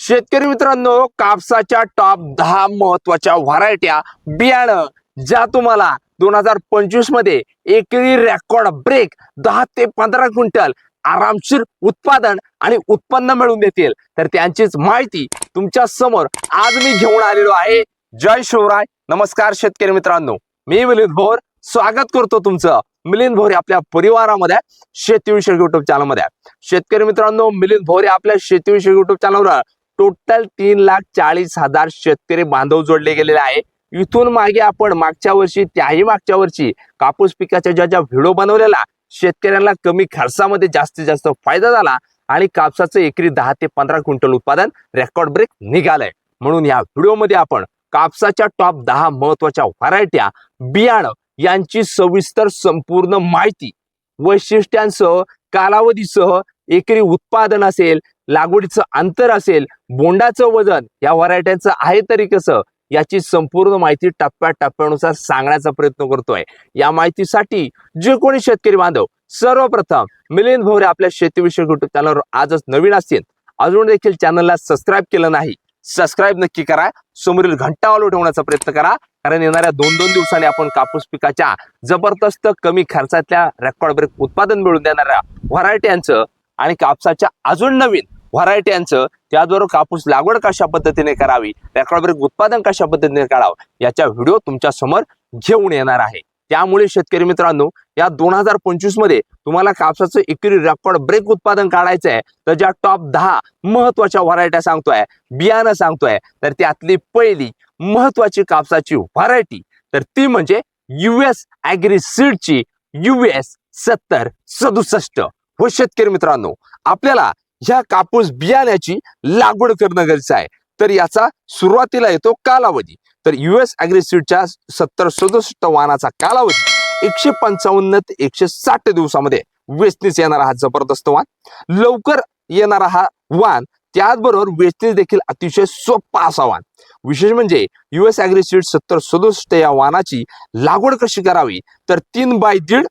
शेतकरी मित्रांनो कापसाच्या टॉप दहा महत्त्वाच्या व्हरायट्या बियाणं ज्या तुम्हाला दोन हजार पंचवीसमध्ये एकरी रेकॉर्ड ब्रेक दहा ते पंधरा क्विंटल आरामशीर उत्पादन आणि उत्पन्न मिळवून देतील. तर त्यांचीच माहिती तुमच्यासमोर आज मी घेऊन आलेलो आहे. जय शिवराय. नमस्कार शेतकरी मित्रांनो. मी मिलिंद भोर. स्वागत करतो तुमचं मिलिंद भोरे आपल्या परिवारामध्ये शेतीविषयक युट्यूब चॅनलमध्ये शेतकरी मित्रांनो मिलिंद भोरे आपल्या शेतीविषयक युट्यूब चॅनलवर टोटल तीन लाख चाळीस हजार शेतकरी बांधव जोडले गेलेले आहे. इथून मागे आपण मागच्या वर्षी त्याही मागच्या वर्षी कापूस पिकाच्या ज्या ज्या व्हिडिओ बनवलेला शेतकऱ्यांना कमी खर्चामध्ये जास्तीत जास्त फायदा झाला आणि कापसाचं एकरी दहा ते पंधरा क्विंटल उत्पादन रेकॉर्ड ब्रेक निघालंय. म्हणून या व्हिडिओमध्ये आपण कापसाच्या टॉप दहा महत्त्वाच्या व्हरायट्या बियाणं यांची सविस्तर संपूर्ण माहिती वैशिष्ट्यांसह कालावधीसह एकरी उत्पादन असेल लागवडीचं अंतर असेल बोंडाचं वजन या व्हरायट्यांचं आहे तरी कसं याची संपूर्ण माहिती टप्प्या टप्प्यानुसार सांगण्याचा प्रयत्न करतोय. या माहितीसाठी जे कोणी शेतकरी बांधव सर्वप्रथम मिलिंद भोवरे आपल्या शेतीविषयक युट्यूब चॅनलवर आजच नवीन असतील. अजून देखील चॅनलला सबस्क्राईब केलं नाही सबस्क्राईब नक्की करा. समोरील घंटा ऑल ठेवण्याचा प्रयत्न करा. कारण येणाऱ्या दोन दोन दिवसांनी आपण कापूस पिकाच्या जबरदस्त कमी खर्चातल्या रेकॉर्ड ब्रेक उत्पादन मिळवून देणाऱ्या व्हरायट्यांचं आणि कापसाच्या अजून नवीन व्हरायट्यांचं त्याचबरोबर कापूस लागवड कशा पद्धतीने करावी रेकॉर्ड ब्रेक उत्पादन कशा पद्धतीने काढावं याच्या व्हिडिओ तुमच्यासमोर घेऊन येणार आहे. त्यामुळे शेतकरी मित्रांनो या दोन हजार पंचवीसमध्ये तुम्हाला कापसाचं एकरी रेकॉर्ड ब्रेक उत्पादन काढायचं आहे. तर ज्या टॉप दहा महत्त्वाच्या व्हरायट्या सांगतोय बियाणं सांगतोय तर त्यातली पहिली महत्वाची कापसाची व्हरायटी तर ती म्हणजे युएस अॅग्री सीडची युएस सत्तर सदुसष्ट. हो शेतकरी मित्रांनो आपल्याला ह्या कापूस बियाण्याची लागवड करणं गरजेचं आहे. तर याचा सुरुवातीला येतो कालावधी. तर युएस अॅग्रेसिडच्या सत्तर सदुसष्ट वाहनाचा कालावधी एकशे पंचावन्न ते एकशे साठ दिवसामध्ये वेचणीस येणारा हा जबरदस्त वाहन लवकर येणारा हा वाहन त्याचबरोबर वेचणीस देखील अतिशय सोपा असा वाहन विशेष म्हणजे युएस अॅग्रेसिड सत्तर सदुसष्ट या वाहनाची लागवड कशी करावी? तर तीन बाय दीड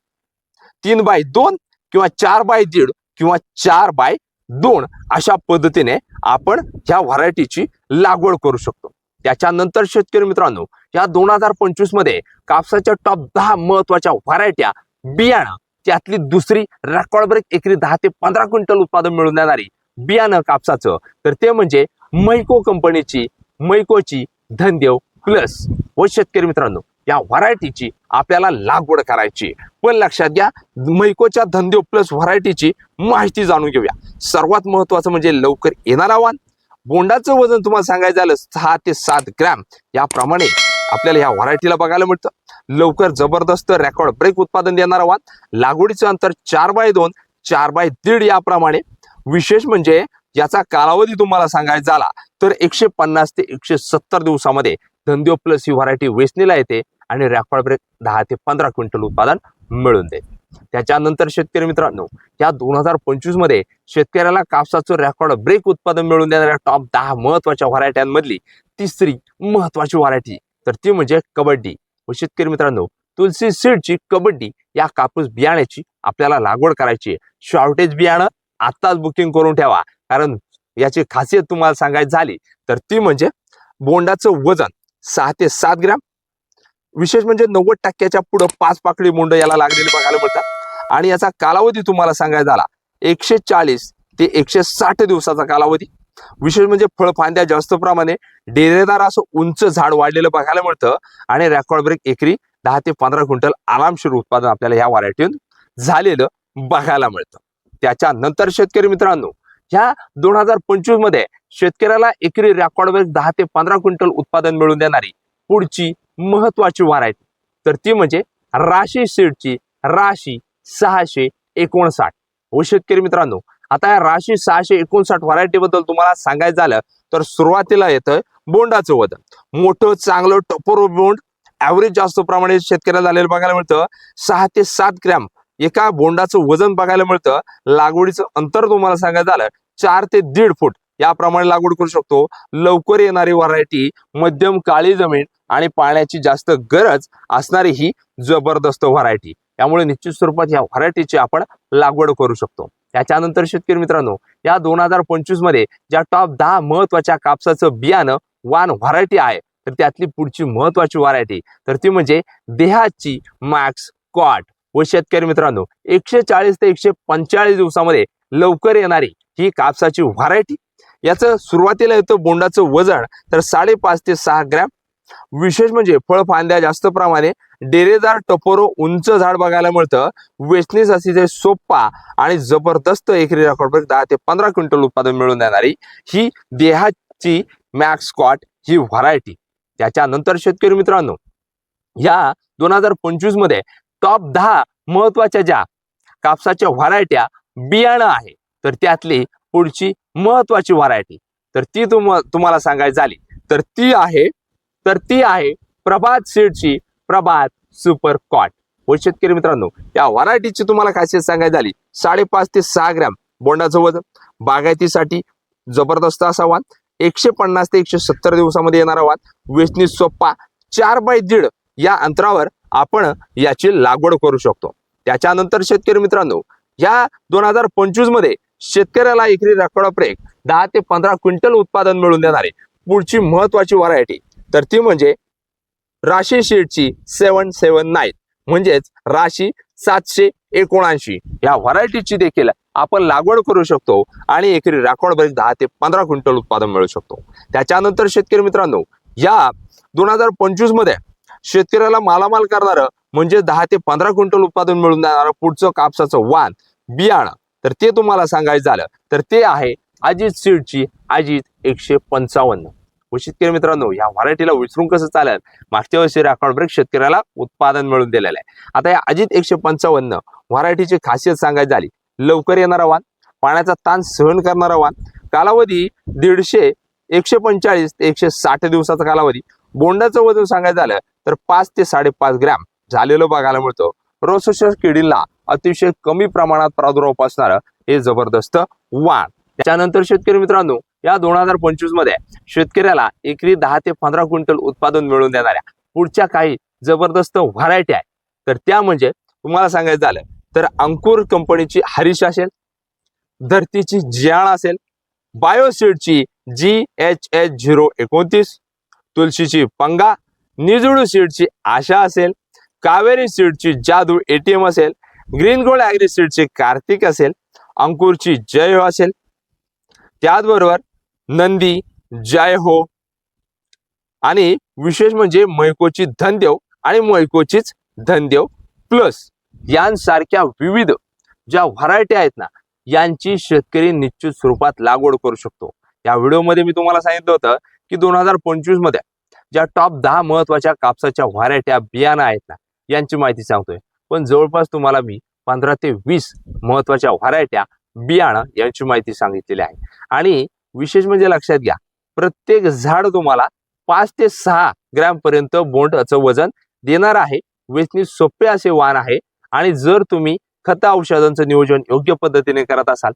तीन बाय दोन किंवा चार बाय दीड किंवा चार बाय दोन अशा पद्धतीने आपण ह्या व्हरायटीची लागवड करू शकतो. त्याच्यानंतर शेतकरी मित्रांनो या दोन हजार पंचवीसमध्ये कापसाच्या टॉप दहा महत्त्वाच्या व्हरायट्या बियाणं त्यातली दुसरी रेकॉर्ड ब्रेक एकरी दहा ते पंधरा क्विंटल उत्पादन मिळवून देणारी बियाणं कापसाचं. तर ते म्हणजे मैको कंपनीची मैकोची धनदेव प्लस व शेतकरी मित्रांनो या व्हरायटीची आपल्याला लागवड करायची. पण लक्षात घ्या मैकोच्या धंदे प्लस व्हरायटीची माहिती जाणून घेऊया. सर्वात महत्वाचं म्हणजे लवकर येणारा वाण. बोंडाचं वजन तुम्हाला सांगायचं झालं सहा ते सात ग्रॅम. याप्रमाणे आपल्याला ह्या व्हरायटीला बघायला मिळतं. लवकर जबरदस्त रेकॉर्ड ब्रेक उत्पादन देणारा वाण. लागवडीचं अंतर चार बाय दोन चार बाय दीड याप्रमाणे. विशेष म्हणजे याचा कालावधी तुम्हाला सांगायचा झाला तर एकशे पन्नास ते एकशे सत्तर दिवसामध्ये धंदेव प्लस ही व्हरायटी वेचणीला येते आणि रेकॉर्ड ब्रेक दहा ते पंधरा क्विंटल उत्पादन मिळून देते त्याच्यानंतर शेतकरी मित्रांनो या दोन हजार पंचवीसमध्ये शेतकऱ्याला कापसाचं रेकॉर्ड ब्रेक उत्पादन मिळवून देणाऱ्या टॉप दहा महत्त्वाच्या व्हरायट्यांमधली तिसरी महत्वाची व्हरायटी तर ती म्हणजे कबड्डी. व शेतकरी मित्रांनो तुलसी सीडची कबड्डी या कापूस बियाण्याची आपल्याला लागवड करायची शॉर्टेज बियाणं आत्ताच बुकिंग करून ठेवा. कारण याची खासियत तुम्हाला सांगायची झाली तर ती म्हणजे बोंडाचं वजन. सहा ते सात ग्रॅम. विशेष म्हणजे नव्वद टक्क्याच्या पुढं पाच पाकळी मुंड याला लागलेले बघायला मिळतात. आणि याचा कालावधी तुम्हाला सांगायचा झाला एकशे चाळीस ते एकशे साठ दिवसाचा कालावधी. विशेष म्हणजे फळफांद्या जास्त प्रमाणे डेरेदार असं उंच झाड वाढलेलं बघायला मिळतं. आणि रेकॉर्ड ब्रेक एकरी दहा ते पंधरा क्विंटल आरामशीर उत्पादन आपल्याला ह्या व्हरायटीतून झालेलं बघायला मिळतं. त्याच्यानंतर शेतकरी मित्रांनो ह्या दोन हजार पंचवीसमध्ये शेतकऱ्याला एकरी रेकॉर्ड दहा ते पंधरा क्विंटल उत्पादन मिळवून देणारी पुढची महत्वाची व्हरायटी तर ती म्हणजे राशी सीडची राशी सहाशे एकोणसाठ. हो शेतकरी मित्रांनो आता या राशी सहाशे एकोणसाठ व्हरायटी बद्दल तुम्हाला सांगायचं झालं तर सुरुवातीला येतं बोंडाचं वजन. मोठं चांगलं टपोर बोंड ऍव्हरेज जास्त प्रमाणे शेतकऱ्याला झालेलं बघायला मिळतं. सहा ते सात ग्रॅम एका बोंडाचं वजन बघायला मिळतं. लागवडीचं अंतर तुम्हाला सांगायचं झालं चार ते दीड फूट याप्रमाणे लागवड करू शकतो. लवकर येणारी व्हरायटी मध्यम काळी जमीन आणि पाण्याची जास्त गरज असणारी ही जबरदस्त व्हरायटी त्यामुळे निश्चित स्वरूपात या व्हरायटीची आपण लागवड करू शकतो. त्याच्यानंतर शेतकरी मित्रांनो या दोन हजार पंचवीसमध्ये ज्या टॉप दहा महत्त्वाच्या कापसाचं बियाणं वान व्हरायटी आहे तर त्यातली पुढची महत्वाची व्हरायटी तर ती म्हणजे देहाची मॅक्स कॉट व शेतकरी मित्रांनो एकशे चाळीस ते एकशे पंचेचाळीस दिवसामध्ये लवकर येणारी ही कापसाची व्हरायटी याचं सुरुवातीला येतं बोंडाचं वजन तर साडेपाच ते सहा ग्रॅम. विशेष म्हणजे फळ फांद्या जास्त प्रमाणे डेरेदार टपोरो उंच झाड बघायला मिळतं. वेचणीस अतिशय सोप्पा आणि जबरदस्त एकरी रेकॉर्ड दहा ते पंधरा क्विंटल उत्पादन मिळवून देणारी ही देहाची मॅक्सकॉट ही व्हरायटी त्याच्यानंतर शेतकरी मित्रांनो या दोन हजार पंचवीसमध्ये टॉप दहा महत्त्वाच्या ज्या कापसाच्या व्हरायट्या बियाणं आहे. तर त्यातली पुढची महत्वाची व्हरायटी तर ती तुम तुम्हाला सांगायची झाली. तर ती आहे तर ती आहे प्रभात सीडची प्रभात सुपर कॉट हो शेतकरी मित्रांनो या व्हरायटीची तुम्हाला खासियत सांगायची झाली. साडेपाच ते सहा ग्रॅम बोंडाचं वजन बागायतीसाठी जबरदस्त असा वाण एकशे पन्नास ते एकशे सत्तर दिवसामध्ये येणारा वाण वेचणी सोप्पा चार बाय दीड या अंतरावर आपण याची लागवड करू शकतो. त्याच्यानंतर शेतकरी मित्रांनो या दोन हजार पंचवीसमध्ये शेतकऱ्याला एकरी रकडा ब्रेक दहा ते पंधरा क्विंटल उत्पादन मिळवून देणारी. पुढची महत्वाची व्हरायटी तर ती म्हणजे राशी शेडची सेवन सेवन नाईन म्हणजेच राशी सातशे एकोणऐंशी. या व्हरायटीची देखील आपण लागवड करू शकतो आणि एकरी राखोड ब्रेक दहा ते पंधरा क्विंटल उत्पादन मिळू शकतो. त्याच्यानंतर शेतकरी मित्रांनो या दोन हजार पंचवीसमध्ये शेतकऱ्याला मालामाल करणारं म्हणजे दहा ते पंधरा क्विंटल उत्पादन मिळून देणारं पुढचं कापसाचं वाण बियाणं. तर ते तुम्हाला सांगायचं झालं तर ते आहे अजित सीडची अजित एकशे पंचावन्न. व शेतकरी मित्रांनो या व्हरायटीला विसरून कसं चालेल? मागच्या वर्षी रेकॉर्ड ब्रेक शेतकऱ्याला उत्पादन मिळून दिलेलं आहे. आता या अजित एकशे पंचावन्न व्हरायटीची खासियत सांगायची झाली लवकर येणारा वाण पाण्याचा ताण सहन करणारा वाण कालावधी दीडशे एकशे पंचेचाळीस ते एकशे साठ दिवसाचा कालावधी. बोंडाचं वजन सांगायचं झालं तर पाच ते साडेपाच ग्रॅम झालेलं बघायला मिळतं. रोसोशस किडीला अतिशय कमी प्रमाणात प्रादुर्भाव असणारं हे जबरदस्त वाण. त्याच्यानंतर शेतकरी मित्रांनो या दोन हजार पंचवीसमध्ये शेतकऱ्याला एकरी दहा ते पंधरा क्विंटल उत्पादन मिळवून देणाऱ्या पुढच्या काही जबरदस्त व्हरायटी आहे तर त्या म्हणजे तुम्हाला सांगायचं झालं तर अंकुर कंपनीची हरीश असेल धरतीची जियाळ असेल बायोसीडची जी एच एच झिरो एकोणतीस तुलशीची पंगा निजुळू सीडची आशा असेल कावेरी सीडची जादू एटीएम असेल ग्रीन गोल्ड ॲग्री कार्तिक असेल अंकुरची जय हो असेल. त्याचबरोबर नंदी जय हो. आणि विशेष म्हणजे मैकोची धनदेव आणि मैकोचीच धनदेव प्लस यांसारख्या विविध ज्या व्हरायटी आहेत ना यांची शेतकरी निश्चित स्वरूपात लागवड करू शकतो. या व्हिडिओमध्ये मी तुम्हाला सांगितलं होतं की दोन हजार पंचवीसमध्ये ज्या टॉप दहा महत्त्वाच्या कापसाच्या व्हरायट्या बियाणं आहेत ना यांची माहिती सांगतोय. पण जवळपास तुम्हाला मी पंधरा ते वीस महत्त्वाच्या व्हरायट्या बियाणं यांची माहिती सांगितलेली आहे. आणि विशेष म्हणजे लक्षात घ्या प्रत्येक झाड तुम्हाला पाच ते सहा ग्रॅम पर्यंत बोंडाचं वजन देणार आहे. वेचणी सोपे असे वाण आहे. आणि जर तुम्ही खत औषधांचं नियोजन योग्य पद्धतीने करत असाल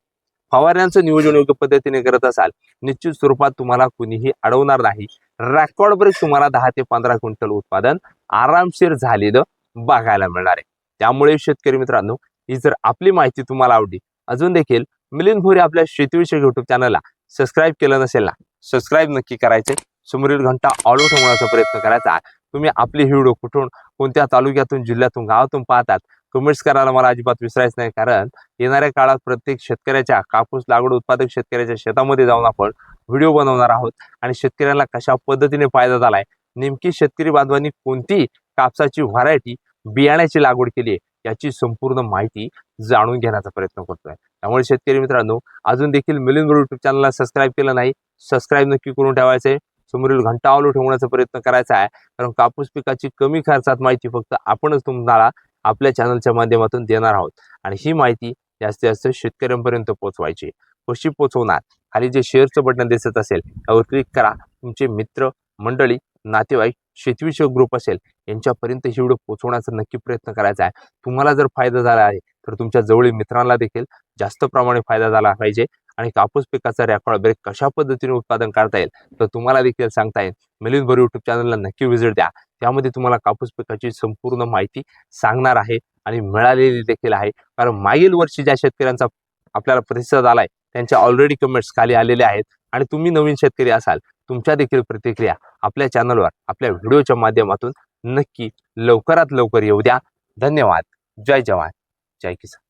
फवारण्यांचं नियोजन योग्य पद्धतीने करत असाल निश्चित स्वरूपात तुम्हाला कुणीही अडवणार नाही. रेकॉर्ड ब्रेक तुम्हाला दहा ते पंधरा क्विंटल उत्पादन आरामशीर झालेलं बघायला मिळणार आहे. त्यामुळे शेतकरी मित्रांनो ही जर आपली माहिती तुम्हाला आवडली अजून देखील मिलिंद भोरे आपल्या शेतीविषयक युट्यूब चॅनलला सबस्क्राईब केलं नसेल ना सबस्क्राईब नक्की करायचे. समोरील घंटा ऑलो ठेवण्याचा प्रयत्न करायचा तुम्ही आपली ही व्हिडिओ कुठून कोणत्या तालुक्यातून जिल्ह्यातून गावातून पाहतात कमेंट्स करायला मला अजिबात विसरायचं नाही. कारण येणाऱ्या काळात प्रत्येक शेतकऱ्याच्या कापूस लागवड उत्पादक शेतकऱ्याच्या शेतामध्ये जाऊन आपण व्हिडिओ बनवणार आहोत. आणि शेतकऱ्याला कशा पद्धतीने फायदा झालाय? नेमकी शेतकरी बांधवांनी कोणती कापसाची व्हरायटी बियाण्याची लागवड केली आहे याची संपूर्ण माहिती जाणून घेण्याचा प्रयत्न करतोय. त्यामुळे शेतकरी मित्रांनो अजून देखील मिलिंद युट्यूब चॅनलला सबस्क्राईब केलं नाही सबस्क्राईब नक्की करून ठेवायचं आहे. समोरील घंटा ऑलो ठेवण्याचा प्रयत्न करायचा आहे. कारण कापूस पिकाची कमी खर्चात माहिती फक्त आपणच तुम्हाला आपल्या चॅनलच्या माध्यमातून देणार आहोत. आणि ही माहिती जास्तीत जास्त शेतकऱ्यांपर्यंत पोहोचवायची कशी पोहोचवणार? खाली जे शेअरचं बटन दिसत असेल त्यावर क्लिक करा. तुमचे मित्र मंडळी नातेवाईक शेतीविषयक ग्रुप असेल यांच्यापर्यंत ही व्हिडिओ पोहोचवण्याचा नक्की प्रयत्न करायचा आहे. तुम्हाला जर फायदा झाला आहे तर तुमच्या जवळील मित्रांना देखील जास्त प्रमाणे फायदा झाला पाहिजे. आणि कापूस पिकाचा रेकॉर्ड ब्रेक कशा पद्धतीने उत्पादन करता येईल तर तुम्हाला देखील सांगता येईल. मिलिंद भर युट्यूब चॅनलला नक्की व्हिजिट द्या. त्यामध्ये तुम्हाला कापूस पिकाची संपूर्ण माहिती सांगणार आहे आणि मिळालेली देखील आहे. कारण मागील वर्षी ज्या शेतकऱ्यांचा आपल्याला प्रतिसाद आलाय त्यांच्या ऑलरेडी कमेंट्स खाली आलेले आहेत. आणि तुम्ही नवीन शेतकरी असाल तुमच्या देखील प्रतिक्रिया आपल्या चॅनलवर आपल्या व्हिडिओच्या माध्यमातून नक्की लवकरात लवकर येऊ द्या. धन्यवाद. जय जवान. जय किसान.